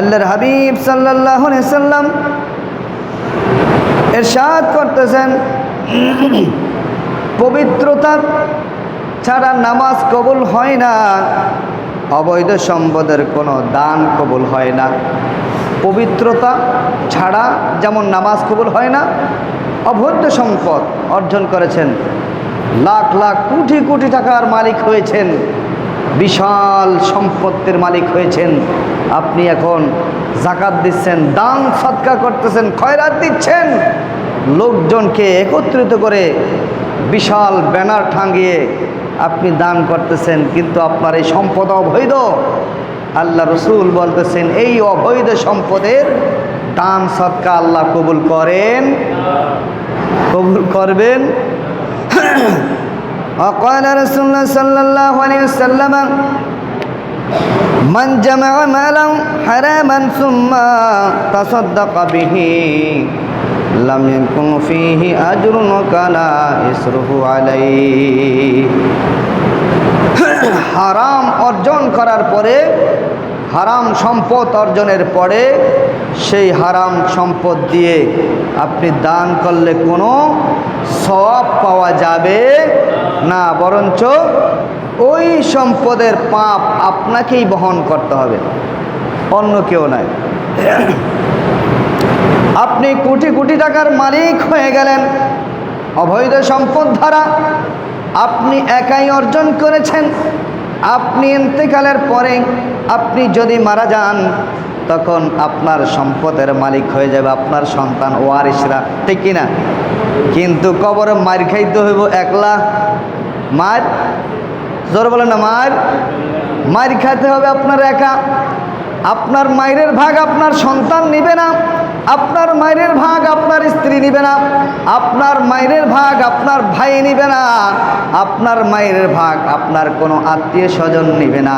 আল্লাহর হাবিব সাল্লাহ সাল্লাম এরশাদ করতেছেন। পবিত্রতা ছাড়া নামাজ কবুল হয় না। অবৈধ সম্পদের কোনো দান কবুল হয় না। পবিত্রতা ছাড়া যেমন নামাজ কবুল হয় না, অবৈধ সম্পদ অর্জন করেছেন। লাখ লাখ কোটি কোটি টাকার মালিক হয়েছেন। বিশাল সম্পত্তির মালিক হয়েছেন। আপনি এখন জাকাত দিচ্ছেন, দান সৎকার করতেছেন, খয়রাত দিচ্ছেন। লোকজনকে একত্রিত করে বিশাল ব্যানার টাঙ্গিয়ে আপনি দান করতেছেন, কিন্তু আপনার এই সম্পদ অবৈধ। আল্লাহ রসুল বলতেছেন, এই অবৈধ সম্পদের দান সৎকা আল্লাহ কবুল করেন। কবুল করবেন। وقال رسول الله صلى الله عليه وسلم من جمع مالا حراما ثم تصدق به لم يكن فيه أجر وكان إسره عليه হারাম অর্জন করার পরে হারাম সম্পদ অর্জনের পরে সেই হারাম সম্পদ দিয়ে আপনি দান করলে কোনো সব পাওয়া যাবে না, বরঞ্চ ওই সম্পদের পাপ আপনাকেই বহন করতে হবে, অন্য কেউ নয় আপনি কোটি কোটি টাকার মালিক হয়ে গেলেন, অবৈধ সম্পদ দ্বারা আপনি একাই অর্জন করেছেন, আপনি ইন্তেকালের পরে আপনি যদি মারা যান, তখন আপনার সম্পদের মালিক হয়ে যাবে আপনার সন্তান ওয়ারিসরা ঠিক কিনা কিন্তু কবরে মার খাইতে হইব একলা। মার, জোর বলে না, মার। মার খাইতে হবে আপনার একা। আপনার মায়ের ভাগ আপনার সন্তান নিবে না। আপনার মায়ের ভাগ আপনার স্ত্রী নিবে না, আপনার মায়ের ভাগ আপনার ভাই নিবে না, আপনার মায়ের ভাগ আপনার কোনো আত্মীয় স্বজন নিবে না।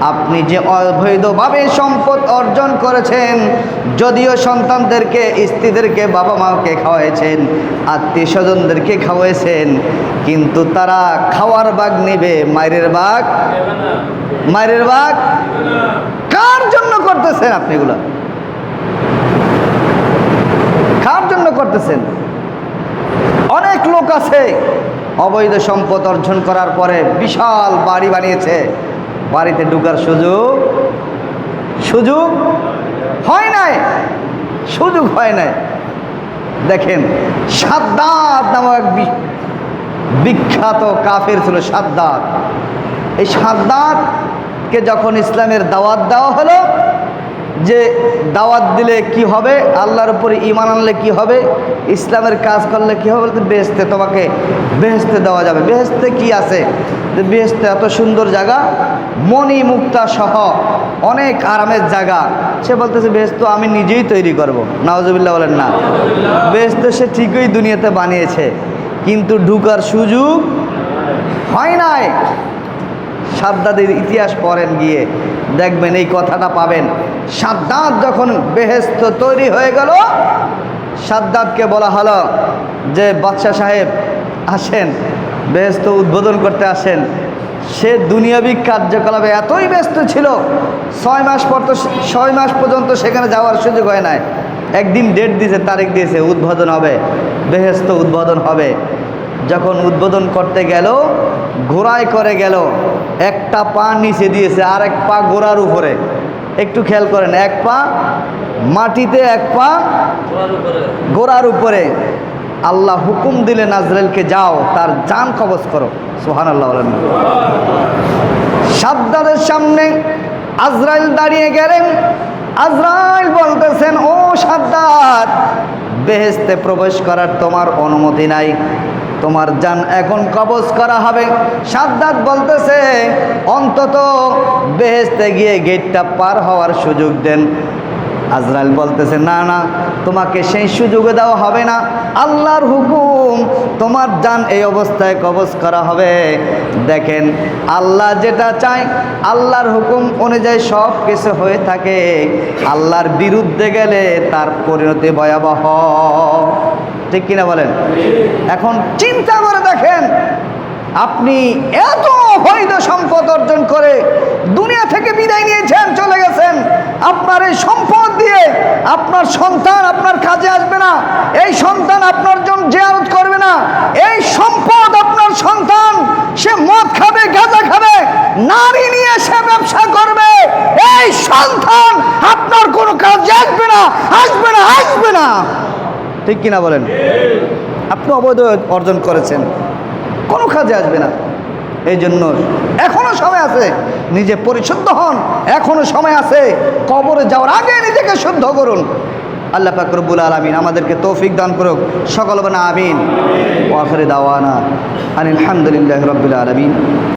আপনি যে অবৈধভাবে সম্পদ অর্জন করেছেন, যদিও সন্তানদেরকে, স্ত্রীদেরকে বাবা মাকে খাওয়াইছেন, আত্মীয় স্বজনদেরকে খাওয়াইছেন, কিন্তু তারা খাওয়ার ভাগ নেবে, মায়ের ভাগ? মায়ের ভাগ? কার জন্য করতেছেন আপনি এগুলো কার জন্য করতেছেন। অনেক লোক আছে, অবৈধ সম্পদ অর্জন করার পরে বিশাল বাড়ি বানিয়েছে। বাড়িতে ঢুকার সুযোগ সুযোগ হয় নাই, সুযোগ হয় নাই। দেখেন, সাদ্দাত নামক এক বিখ্যাত কাফের ছিল সাদ্দাত। এই সাদ্দাতকে যখন ইসলামের দাওয়াত দেওয়া হলো যে দাওয়াত দিলে কি হবে? আল্লাহর উপরে ইমান আনলে কি হবে? ইসলামের কাজ করলে কি হবে? বলতে বেহেস্তে তোমাকে বেহেস্তে দেওয়া যাবে। বেহেস্তে কি আছে? যে বেহেস্তে এত সুন্দর জায়গা, মণি মুক্তা সহ অনেক আরামের জায়গা। সে বলতেছে বেহেস্ত আমি নিজেই তৈরি করব। নওয়াজবিল্লা বলেন না। বেহেস্ত সে ঠিকই দুনিয়াতে বানিয়েছে। কিন্তু ঢুকার সুযোগ হয় নাই। সাদ্দাদের ইতিহাস পড়েন গিয়ে, দেখবেন এই কথাটা পাবেন। সাদ্দাত যখন বেহেস্ত তৈরি হয়ে গেল সাদ্দাতকে বলা হলো যে, বাদশাহ সাহেব, আসেন বেহেস্ত উদ্বোধন করতে আসেন। সে দুনিয়াবি কার্যকলাপে এতই ব্যস্ত ছিল, ছয় মাস পর তো ছয় মাস পর্যন্ত সেখানে যাওয়ার সুযোগ হয় নাই। একদিন ডেট দিয়েছে, তারিখ দিয়েছে, উদ্বোধন হবে বেহেস্ত উদ্বোধন হবে। যখন উদ্বোধন করতে গেল, ঘোড়ায় করে গেল, একটা পা নিচে দিয়েছে আর এক পা ঘোড়ার উপরে। একটু খেয়াল করেন, এক পা মাটিতে, এক পা গোড়ার উপরে। আল্লাহ হুকুম দিলে নাজরেলকে যাও, তার জান কবজ করো। সোহান আল্লাহ সাদ্দাদের সামনে আজরাইল দাঁড়িয়ে গেলেন। আজরাইল বলতেছেন, ও সাদ্দাত বেহেস্তে প্রবেশ করার তোমার অনুমতি নাই। তোমার জান এখন কবজ করা হবে। সাদ্দাত বলতেছে অন্তত বেহেস্তে গিয়ে গেটটা পার হওয়ার সুযোগ দেন। আজরাইল বলতেছে, না না, তোমাকে সেই সুযোগে দেওয়া হবে না। আল্লাহর হুকুম, তোমার জান এই অবস্থায় কবজ করা হবে। দেখেন, আল্লাহ যেটা চায়, আল্লাহর হুকুম অনুযায়ী সব কিছু হয়ে থাকে। আল্লাহর বিরুদ্ধে গেলে তার পরিণতি ভয়াবহ। ঠিক কিনা বলেন? এখন চিন্তা করে দেখেন আপনি এত অবৈধ সম্পদ অর্জন করে দুনিয়া থেকে বিদায় নিয়েছেন চলে গেছেন। আপনার এই সম্পদ দিয়ে আপনার সন্তান আপনার কাজে আসবে না। এই সন্তান আপনার জন্য জেয়ারত করবে না। এই সম্পদ আপনার সন্তান, সে মদ খাবে, গাঁজা খাবে, নারী নিয়ে সে ব্যবসা করবে। এই সন্তান আপনার কোনো কাজে আসবে না আসবে না আসবে না। ঠিক কিনা বলেন? আপনি অবৈধ অর্জন করেছেন। কোনো কাজে আসবে না। এই জন্য এখনও সময় আছে, নিজে পরিশুদ্ধ হন এখনও সময় আছে, কবরে যাওয়ার আগে নিজেকে শুদ্ধ করুন। আল্লাহ পাকরবুল আলমিন আমাদেরকে তৌফিক দান করুক। সকল বানা আমিন। ওয়াফরে দাওয়ানা। আনিল আলহামদুলিল্লাহ রবিল আলমিন।